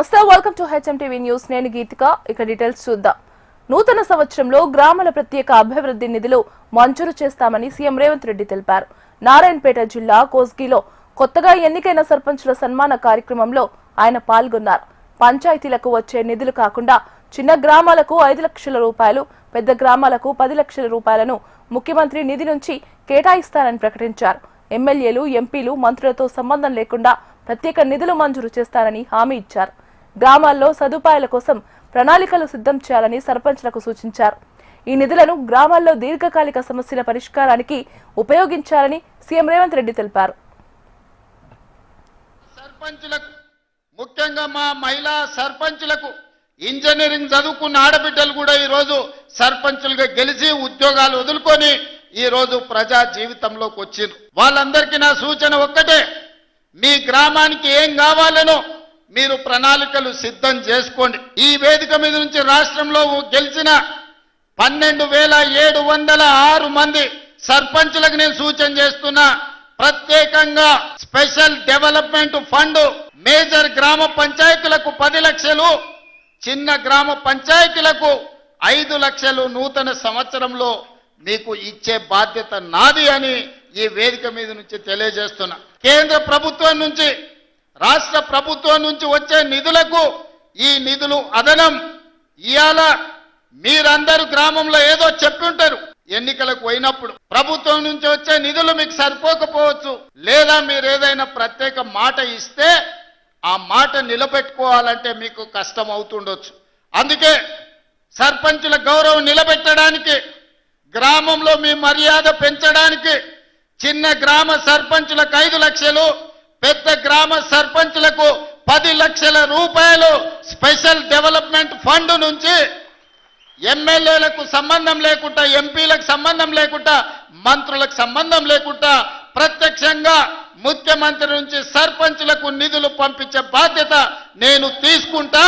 నమస్తే welcome to HMTV news నేను గీతిక. ఇక డీటెయిల్స్ చూద్దాం. నూతన సంవత్సరంలో గ్రామాల ప్రత్యేక అభివృద్ధి నిధులు మంజూరు చేస్తామని సీఎం రేవంత్ రెడ్డి తెలిపారు. నారాయణపేట జిల్లా కోస్గిలో కొత్తగా ఎన్నికైన సర్పంచుల సన్మాన కార్యక్రమంలో ఆయన పాల్గొన్నారు. పంచాయతీలకు వచ్చే నిధులు కాకుండా చిన్న గ్రామాలకు ఐదు లక్షల రూపాయలు పెద్ద గ్రామాలకు పది లక్షల రూపాయలను ముఖ్యమంత్రి నిధి నుంచి కేటాయిస్తానని ప్రకటించారు. ఎమ్మెల్యేలు ఎంపీలు మంత్రులతో సంబంధం లేకుండా ప్రత్యేక నిధులు మంజూరు చేస్తారని హామీ ఇచ్చారు. గ్రామాల్లో సదుపాయాల కోసం ప్రణాళికలు సిద్ధం చేయాలని సర్పంచ్లకు సూచించారు. ఈ నిధులను గ్రామాల్లో దీర్ఘకాలిక సమస్యల పరిష్కారానికి ఉపయోగించాలని సీఎం రేవంత్ రెడ్డి తెలిపారు. సర్పంచులకు ముఖ్యంగా మా మహిళా సర్పంచులకు ఇంజనీరింగ్ చదువుకున్న ఆడబిడ్డలు కూడా ఈరోజు సర్పంచులుగా గెలిచి ఉద్యోగాలు వదులుకొని ఈ రోజు ప్రజా జీవితంలోకి వచ్చిండ్రు వాళ్ళందరికీ నా సూచన ఒక్కటే మీ గ్రామానికి ఏం కావాలనో మీరు ప్రణాళికలు సిద్ధం చేసుకోండి. ఈ వేదిక మీద నుంచి రాష్ట్రంలో గెలిచిన పన్నెండు వేల ఏడు వందల ఆరు మంది సర్పంచులకు నేను సూచన చేస్తున్నా. ప్రత్యేకంగా స్పెషల్ డెవలప్మెంట్ ఫండ్ మేజర్ గ్రామ పంచాయతీలకు పది లక్షలు చిన్న గ్రామ పంచాయతీలకు ఐదు లక్షలు నూతన సంవత్సరంలో మీకు ఇచ్చే బాధ్యత నాది అని ఈ వేదిక మీద నుంచి తెలియజేస్తున్నా. కేంద్ర ప్రభుత్వం నుంచి రాష్ట్ర ప్రభుత్వం నుంచి వచ్చే నిధులకు ఈ నిధులు అదనం. ఇవాళ మీరందరూ గ్రామంలో ఏదో చెప్పింటారు ఎన్నికలకు పోయినప్పుడు. ప్రభుత్వం నుంచి వచ్చే నిధులు మీకు సరిపోకపోవచ్చు. లేదా మీరు ఏదైనా ప్రత్యేక మాట ఇస్తే ఆ మాట నిలబెట్టుకోవాలంటే మీకు కష్టం అవుతుండొచ్చు. అందుకే సర్పంచుల గౌరవం నిలబెట్టడానికి గ్రామంలో మీ మర్యాద పెంచడానికి చిన్న గ్రామ సర్పంచులకు ఐదు లక్షలు పెద్ద గ్రామ సర్పంచ్లకు పది లక్షల రూపాయలు స్పెషల్ డెవలప్మెంట్ ఫండ్ నుంచి ఎమ్మెల్యేలకు సంబంధం లేకుండా ఎంపీలకు సంబంధం లేకుండా మంత్రులకు సంబంధం లేకుండా ప్రత్యక్షంగా ముఖ్యమంత్రి నుంచి సర్పంచులకు నిధులు పంపించే బాధ్యత నేను తీసుకుంటా.